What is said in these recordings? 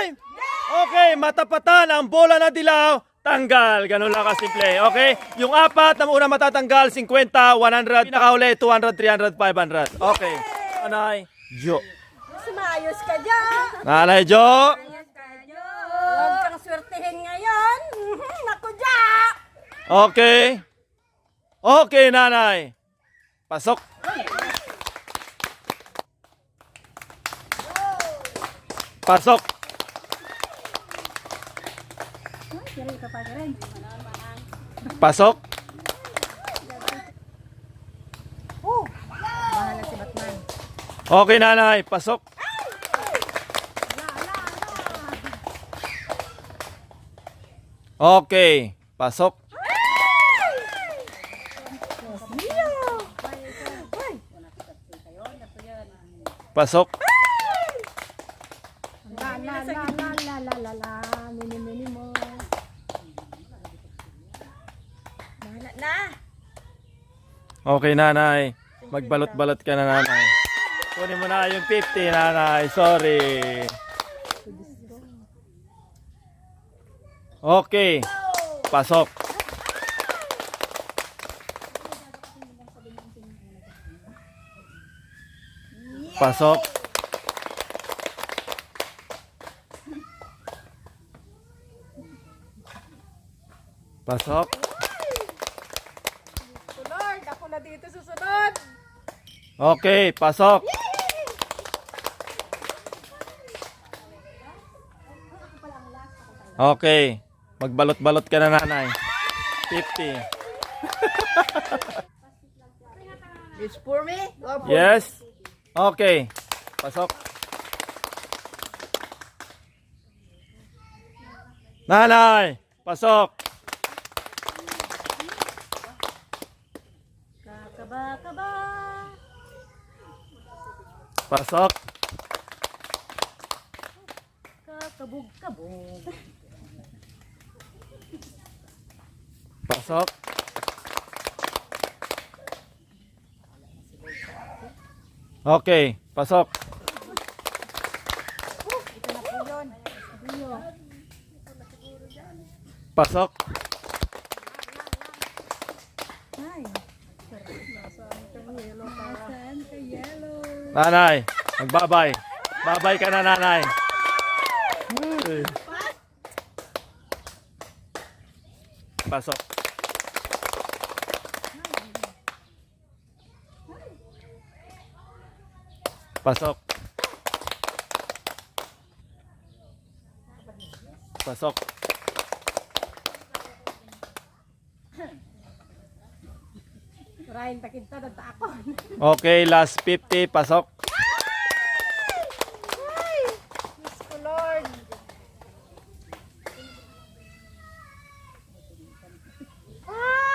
Time! Okay, matapatan ang bola na dilaw, tanggal. Ganun lang kasimple. Okay? Yung apat na una matatanggal, 50, 100, pinakahuli, 200, 300, 500. Okay. Nanay, Jo. Mas maayos ka dyan. Nanay Jo. Huwag kang swertihin ngayon. Naku dyan. Okay. Okay, nanay. Pasok. Pasok. Pasok. Okay, nanay. Pasok. Okay. Pasok. Pasok. Okay, nanay. Magbalot-balot ka na, nanay. Kunin mo na yung 50, nanay. Sorry. Okay. Pasok. Pasok. Pasok. Na dito susunod. Okay, pasok. Okay. Magbalot-balot ka na nanay. 50. It's for me. Or for Yes. Okay. Pasok. Nanay, pasok. Pasok. Kakabog, kabog. Pasok. Okay, pasok. Pasok. Ay. Nasaan ka yellow para? Nasaan ka yellow? Nanay, magbabay. Babay ka na nanay. Ay. Pasok. Pasok. Pasok. Ryan, takid ta, nagtakon. Okay, last 50. Pasok. Diyos ko, Lord.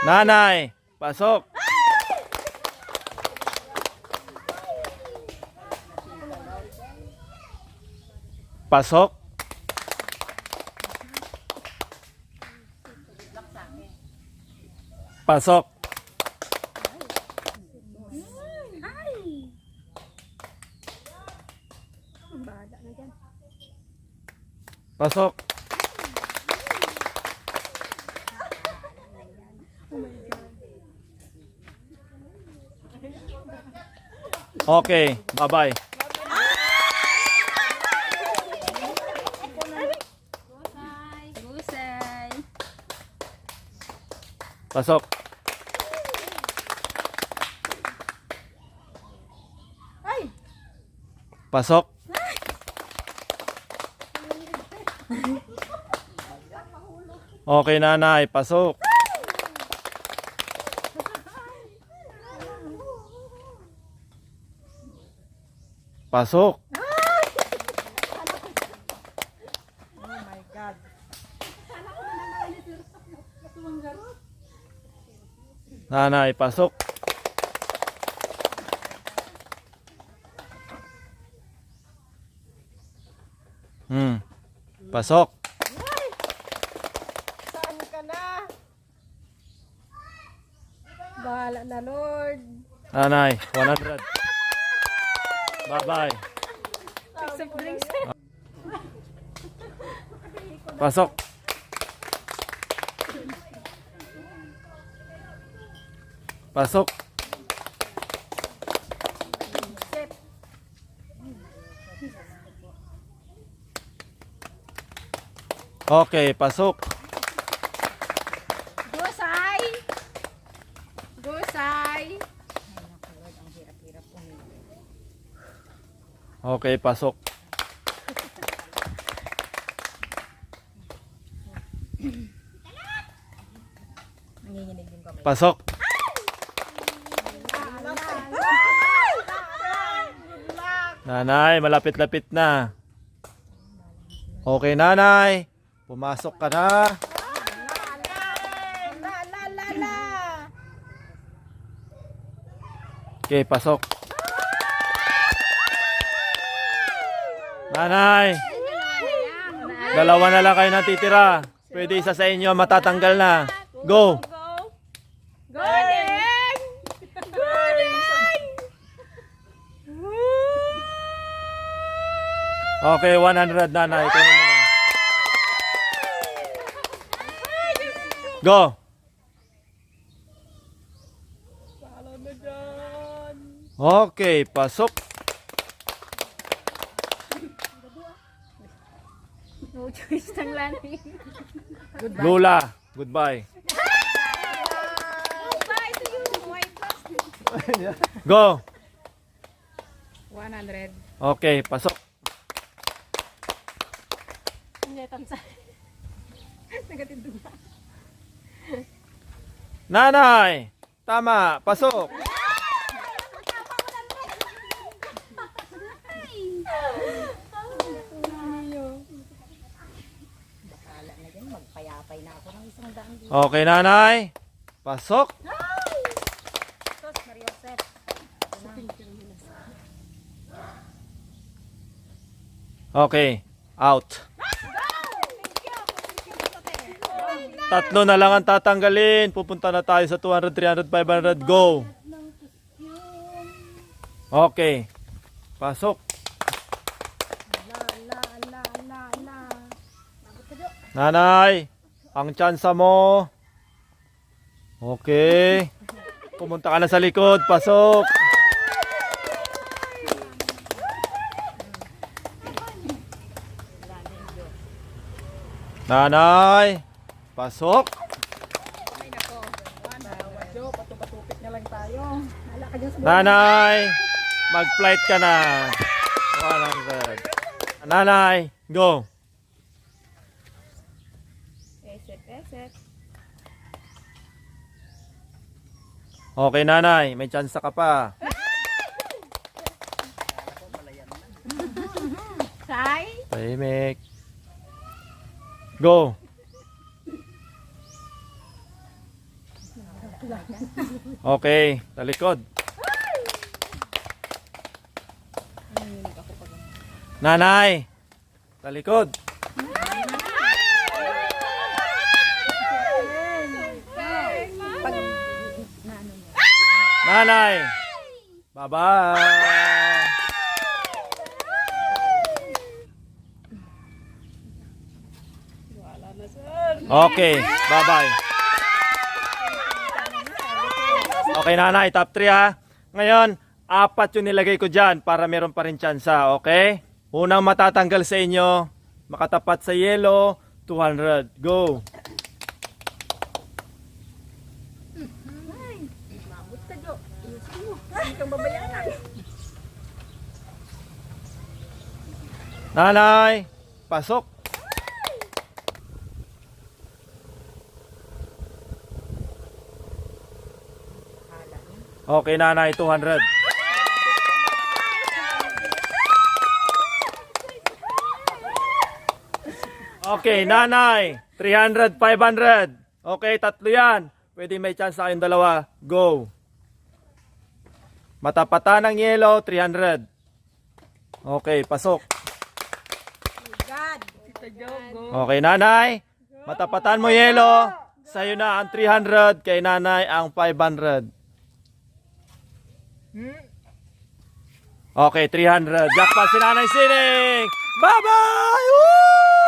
Nanay, pasok. Pasok. Pasok. Bahala na dyan. Pasok. Okay, bye-bye. Pasok. Pasok. Okay, nanay, pasok. Pasok. Oh my God. Nanay, pasok. Hmm. Pasok. Saan ka na? Bahala na, Lord. Nanay, 100. Bye-bye. Drinks. Pasok. Pasok. Okay, pasok. Gusay! Gusay! Okay, pasok. Pasok. Nanay, malapit-lapit na. Okay, nanay. Pumasok ka na. Okay, pasok. Nanay, dalawa na lang kayo natitira. Pwede isa sa inyo matatanggal na. Go. Golden! Golden! Okay, 100 nanay. Mo na. Go. Okay, pasok. No choice ng lani. Lula, goodbye. Bye to you, white plastic. Go. 100. Okay, pasok. Hindi, tansa. Nagatindog na. Nanay, tama, pasok. Okay, nanay. Pasok. Okay, out. Tatlo na lang ang tatanggalin. Pupunta na tayo sa 200, 300, 500. Go. Okay. Pasok. Nanay, ang tsansa mo. Okay. Pumunta ka na sa likod. Pasok. Nanay, pasok. Patupatupit na lang tayo. Hala ka dyan sa Nanay, mag-flight ka na. 100. Nanay, go. Eset, eset. Okay, nanay, may chance ka pa. Sai. Tahimik. Go. Okay, talikod. Nanay, talikod. Nanay, bye-bye. Okay, bye-bye. Okay, nanay, top 3 ha. Ngayon, apat yung nilagay ko dyan para meron pa rin tsansa, okay? Unang matatanggal sa inyo, makatapat sa yellow, 200. Go! Mabot ka, Jo. Ayusin mo. Hindi kang babayaran. Nanay, pasok. Okay, nanay, 200. Okay, nanay, 300, 500. Okay, tatlo yan. Pwede may chance sa kayong dalawa. Go. Matapatan ng yellow, 300. Okay, pasok. Okay, nanay. Matapatan mo yelo. Sa'yo na ang 300, kay nanay ang 500. Okay, 300. Jackpot si Nanay Sining! Bye-bye! Woo!